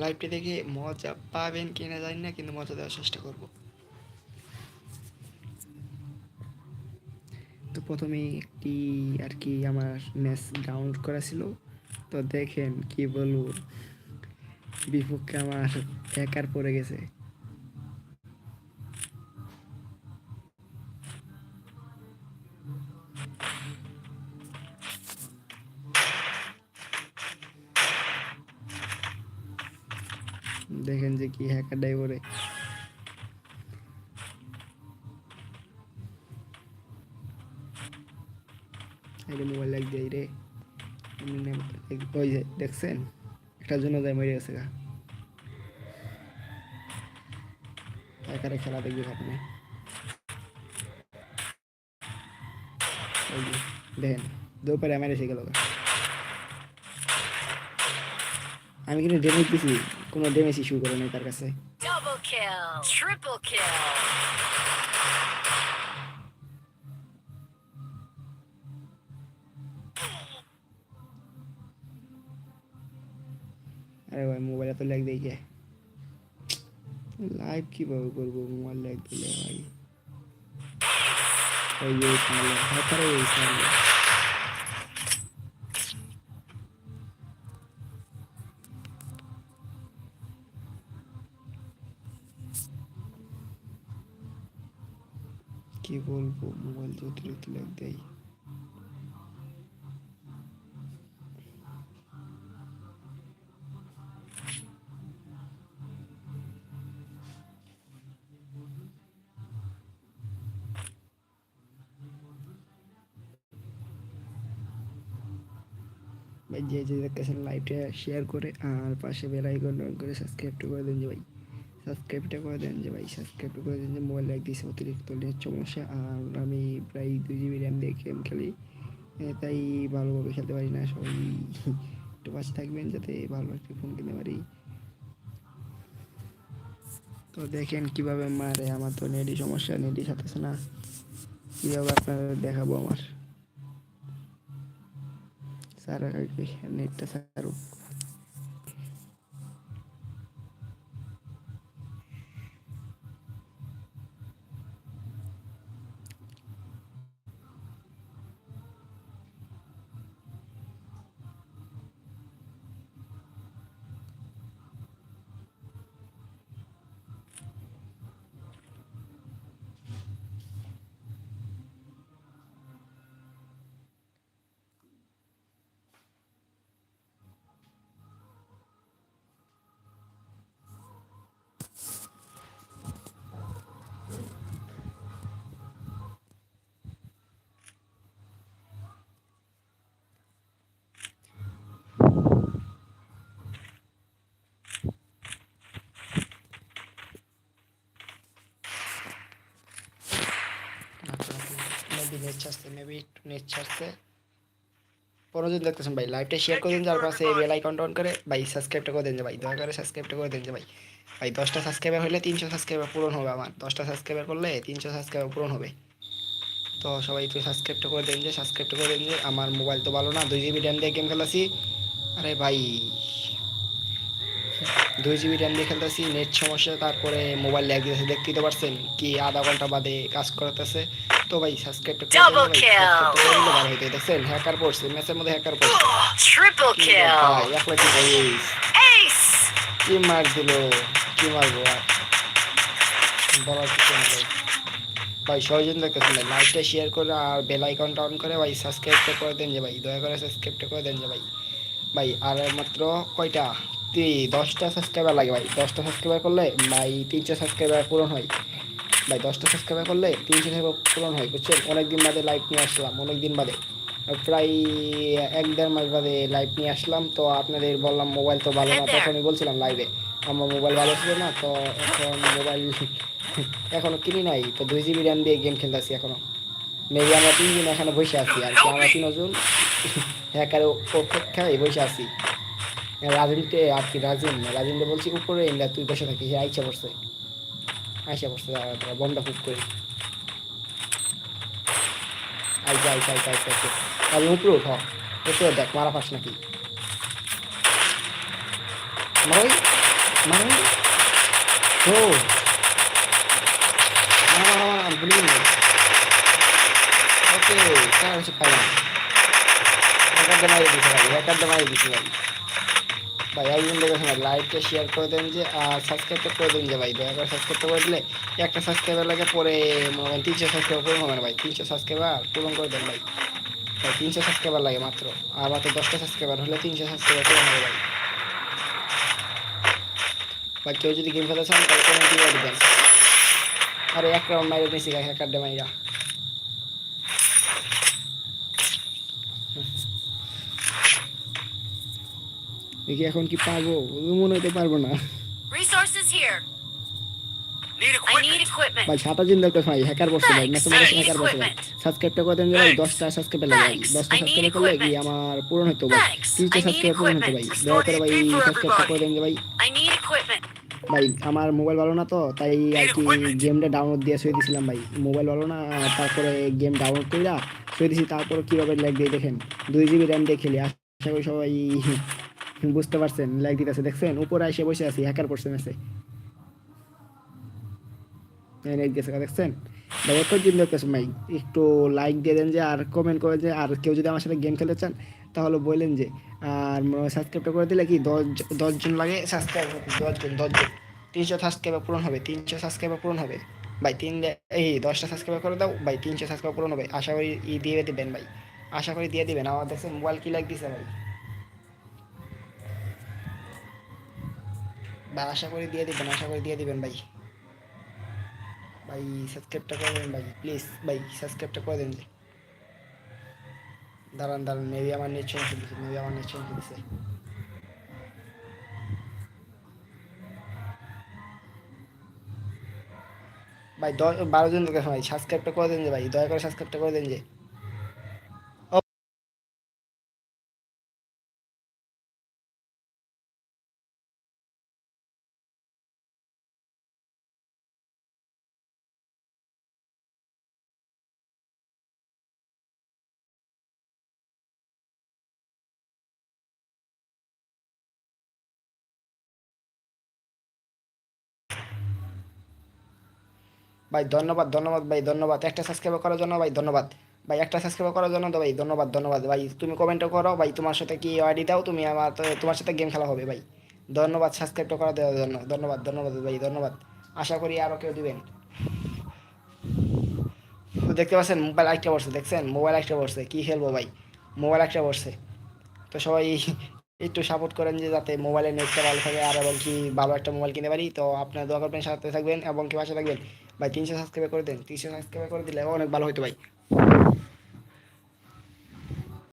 লাইভটি দেখে মজা পাবেন কিনা জানি না, কিন্তু মজা দেওয়ার চেষ্টা করব। তো প্রথমে একটি আর কি আমার ম্যাচ ডাউনলোড করা ছিল। তো দেখেন কি বলব, বিপক্ষে আমার একার পড়ে গেছে। দেখেন যে কি হ্যাকার ড্রাইভারে আরে মোবাইল লাগ দেই রে এমনি নেম- এক- ওই যে দেখছেন একটা জন্য যায় মরে গেছে গা হ্যাকারে খেলা দেখবি আপনি ওই যে দেখেন দুপারে আমার এসে গেল গা আমি কিন্তু ড্যামেজ দিছি কোনো ড্যামেজ ইস্যু করে নাই তার কাছে. আরে ভাই মোবাইল এত ল্যাগ দেই কে লাইভ কীভাবে করব মোবাইল ল্যাগ দিলে ভাই? ওই যে কি বলব? মোবাইল তো অতিরিক্ত ল্যাগ দেয়। যে যে দেখতেছেন লাইভটা শেয়ার করে আর পাশে বেল আইকন অন করে সাবস্ক্রাইবটা করে দিন যে ভাই। সাবস্ক্রাইবটা করে দেন যে ভাই সাবস্ক্রাইবটা করে দেন যে মোবাইল লাইক দিয়েছে, অতিরিক্ত নেট সমস্যা। আর আমি প্রায় দুই জিবি র্যাম দিয়ে গেম খেলি। তাই ভালোভাবে খেলতে পারি না। সবাই একটু পাশে থাকবেন যাতে ভালো একটি ফোন কিনতে পারি। তো দেখেন কীভাবে মারে আমার তো নেটই সমস্যা, নেটই সাথে না। কীভাবে আপনাদের দেখাবো আমার? আগে নেটটা স্যারুক মেবি নেট ছাড়ছে মেবি একটু নেট ছাড়ছে পনেরো জন দেখতেছেন ভাই লাইভটা শেয়ার করে দিন যার পাশে বেল আইকন অন করে ভাই সাবস্ক্রাইবটা করে দেন যে ভাই দয়া করে সাবস্ক্রাইবটা করে দেন যে ভাই ভাই দশটা সাবস্ক্রাইবার হলে তিনশো সাবস্ক্রাইবার পূরণ হবে আমার দশটা সাবস্ক্রাইবার করলে তিনশো সাবস্ক্রাইবার পূরণ হবে তো সবাই একটু সাবস্ক্রাইবটা করে দেন যে সাবস্ক্রাইবটা করে দেন যে আমার মোবাইল তো ভালো না দুই জিবি র্যাম দিয়ে গেম খেলাছি আরে ভাই দুই জিবি র্যাম দিয়ে খেলতেছি নেট সমস্যা তারপরে মোবাইল ল্যাগ দিতেছে দেখতেই তো পারছেন কি আধা ঘণ্টা বাদে কাজ করতেছে তো ভাই সাবস্ক্রাইবটা করে দিলে ভালো হইতো দেখছেন হ্যাকার পড়ছে ম্যাচের মধ্যে হ্যাকার পড়ছে। Triple কি বল ভাই. একলা কি ভাই Ace. কি মার দিল? কি মারবো আর? বলার কিছু নেই ভাই। সহজন দেখতেছেন ভাই লাইভটা শেয়ার করে আর বেল আইকনটা অন করে ভাই সাবস্ক্রাইবটা করে দেন যে ভাই দয়া করে সাবস্ক্রাইবটা করে দেন যে ভাই। ভাই আর মাত্র কয়টা? তি দশটা সাবস্ক্রাইবার লাগে ভাই দশটা সাবস্ক্রাইবার করলে ভাই তিনশো সাবস্ক্রাইবার পূরণ হয়। ভাই দশটা সাবস্ক্রাইবার করলে তিনশো সাবস্ক্রাইবার পূরণ হয় বুঝছেন? অনেকদিন বাদে লাইভ নিয়ে আসলাম অনেকদিন বাদে। প্রায় এক দেড় মাস বাদে লাইভ নিয়ে আসলাম তো আপনাদের বললাম মোবাইল তো ভালো না তখনই বলছিলাম লাইভে আমার মোবাইল ভালো ছিল না তো এখন মোবাইল এখনও কিনি নাই তো দুই জিবি র্যাম দিয়ে গেম খেলতেছি এখনও মেবি আমরা তিনজন এখানে বসে আছি আর কি আমরা তিনজন হ্যাকার অপেক্ষায় বসে আছি। রাজিনকে আর কি রাজিন রাজিনকে বলছি উপরে ইন্দা তুই বসে থাকিস আইসা পড়ছে আইসা পড়ছে দাঁড়া, বমটা খুব করে। আইসা আইসা আইসা আইসা উপরে উঠ। উপরে দেখ মারা পাস নাকি? না ভুলি না ওকে পাইলাম একাডে মারিয়ে দিছে ভাই একাডে মারিয়ে দিছে ভাই। ভাই একদিন দেখেছেন ভাই লাইভটা শেয়ার করে দেন যে আর সাবস্ক্রাইবটা করে দেন যে ভাই, দয়া করে সাবস্ক্রাইবটা করে দিলে একটা সাবস্ক্রাইবার লাগে পরে মনে তিনশো সাবস্ক্রাইবার পূরণ হবে না ভাই, তিনশো সাবস্ক্রাইবার পূরণ করে দেন ভাই। ভাই, তিনশো সাবস্ক্রাইবার লাগে মাত্র, আর মাত্র দশটা সাবস্ক্রাইবার হলে তিনশো সাবস্ক্রাইবার পূরণ হবে ভাই। বা কেউ যদি গেম খেলতে চান তাহলে কমেন্ট দিয়ে দিবেন। আরে, এক রাউন্ড মাইরে নিয়েছি গাই হ্যাকার মাইরা। দেখি এখন কি পারব মনে হতে পারব না। Resources here. Need I need equipment. equipment. ভাই সাতা দিন দেখতে ভাই হ্যাকার বসছে ভাই মেসে মেসে হ্যাকার বসছে ভাই। সাবস্ক্রাইবটা করে দেন ভাই দশটা সাবস্ক্রাইবার লাগে। দশটা I করলে কি আমার পূরণ হতো ভাই। পূরণ হতো ভাই। দয়া করে ভাই Restore সাবস্ক্রাইবটা করে দেন ভাই. ভাই আমার মোবাইল ভালো না তো তাই আর কি গেমটা ডাউনলোড দিয়ে শুয়ে দিয়েছিলাম ভাই। মোবাইল ভালো না তারপরে গেম ডাউনলোড করে শুয়ে দিয়েছি তারপরে কীভাবে ল্যাগ দিয়ে দেখেন। দুই জিবি র্যাম দিয়ে খেলি আশা করি সবাই বুঝতে পারছেন? ল্যাগ দিতেছে, দেখছেন? উপরে এসে বসে আছি হ্যাকার করছে মেসে। দেখছেন? ভাই একটু লাইক দিয়ে দেন যে, আর কমেন্ট করে যে, আর কেউ যদি আমার সাথে গেম খেলতে চান, তাহলে বললেন যে, আর সাবস্ক্রাইবটা করে দিলে কি দশ দশজন লাগে? সাবস্ক্রাইব দশজন দশজন তিনশো সাবস্ক্রাইবার পূরণ হবে, তিনশো সাবস্ক্রাইবার পূরণ হবে। ভাই, তিন এই দশটা সাবস্ক্রাইবার করে দাও, ভাই, তিনশো সাবস্ক্রাইবার পূরণ হবে। আশা করি দিয়ে দিবেন ভাই। আশা করি দিয়ে দিবেন। আমার দেখছেন মোবাইল কি লাগ দিছে ভাই? ভাই, আশা করি দিয়ে দিবেন, আশা করি দিয়ে দিবেন ভাই। ভাই সাবস্ক্রাইবটা করে দেন ভাই প্লিজ ভাই সাবস্ক্রাইবটা করে দেন। দাঁড়ান দাঁড়ান মেবি আমার নেট চমকে দিছে মেবি আমার নেট চমকে দিছে ভাই, দশ, বারো জন লোকের ভাই সাবস্ক্রাইবটা করে দেন যে ভাই, দয়া করে সাবস্ক্রাইবটা করে দেন যে। ভাই, ধন্যবাদ ধন্যবাদ, ভাই, ধন্যবাদ। একটা সাবস্ক্রাইব করার জন্য, ভাই, ধন্যবাদ। ভাই, একটা সাবস্ক্রাইব করার জন্য তো, ভাই, ধন্যবাদ ধন্যবাদ। ভাই, তুমি কমেন্টও করো, ভাই, তোমার সাথে কি আইডি দাও, তুমি আমার তোমার সাথে গেম খেলা হবে, ভাই। ধন্যবাদ সাবস্ক্রাইবটা করা দেওয়ার জন্য। ধন্যবাদ ধন্যবাদ, ভাই, ধন্যবাদ। আশা করি আরও কেউ দিবেন। দেখতে পাচ্ছেন মোবাইল একটা বসছে, দেখছেন? মোবাইল একটা বসছে। কি খেলব, ভাই? মোবাইল একটা বসছে। তো সবাই একটু সাপোর্ট করেন যে যাতে মোবাইলের নেটটা ভালো থাকে। আর এবং কি ভালো একটা মোবাইল কিনতে পারি। তো আপনার দোয়া করবেন, সাথে থাকবেন এবং কি পাশে থাকবেন। ভাই তিনশো সাবস্ক্রাইব করে দেন তিনশো সাবস্ক্রাইব করে দিলে অনেক ভালো হতো ভাই।